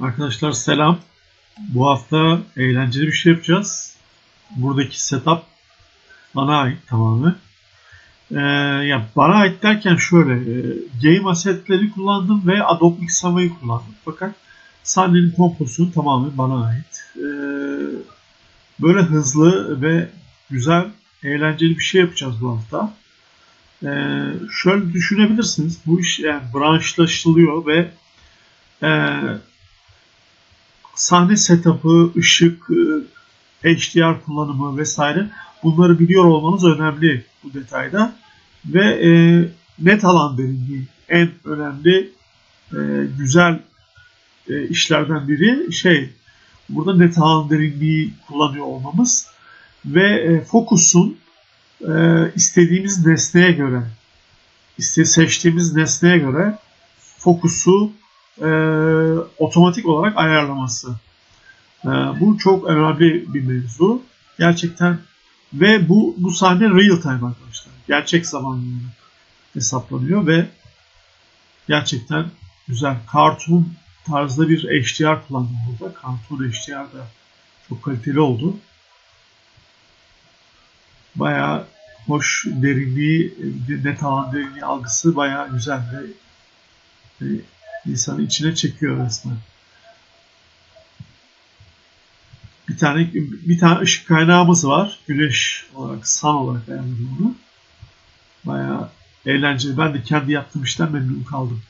Arkadaşlar selam. Bu hafta eğlenceli bir şey yapacağız. Buradaki setup bana ait tamamen. Ee, ya bana ait derken şöyle e, game assetleri kullandım ve Adobe XAML'yi kullandım. Fakat sahnenin kompozisyonu tamamen bana ait. Ee, böyle hızlı ve güzel, eğlenceli bir şey yapacağız bu hafta. Ee, şöyle düşünebilirsiniz. Bu iş yani branşlaşılıyor ve e, sahne setup'ı, ışık, e, HDR kullanımı vesaire bunları biliyor olmanız önemli bu detayda. Ve e, net alan derinliği en önemli e, güzel e, işlerden biri şey burada net alan derinliği kullanıyor olmamız ve e, fokusun e, istediğimiz nesneye göre iste seçtiğimiz nesneye göre fokusu e, otomatik olarak ayarlaması. E, bu çok önemli bir mevzu. Gerçekten ve bu bu sahne real time arkadaşlar. Gerçek zamanlı hesaplanıyor ve gerçekten güzel. Cartoon tarzda bir HDR kullandım burada. Cartoon HDR da çok kaliteli oldu. Bayağı hoş derinliği, net alan derinliği algısı bayağı güzel ve e, insanı içine çekiyor resmen. Bir tane bir tane ışık kaynağımız var. Güneş olarak, sun olarak ayarladım bunu. Bayağı eğlenceli. Ben de kendi yaptığım işten memnun kaldım.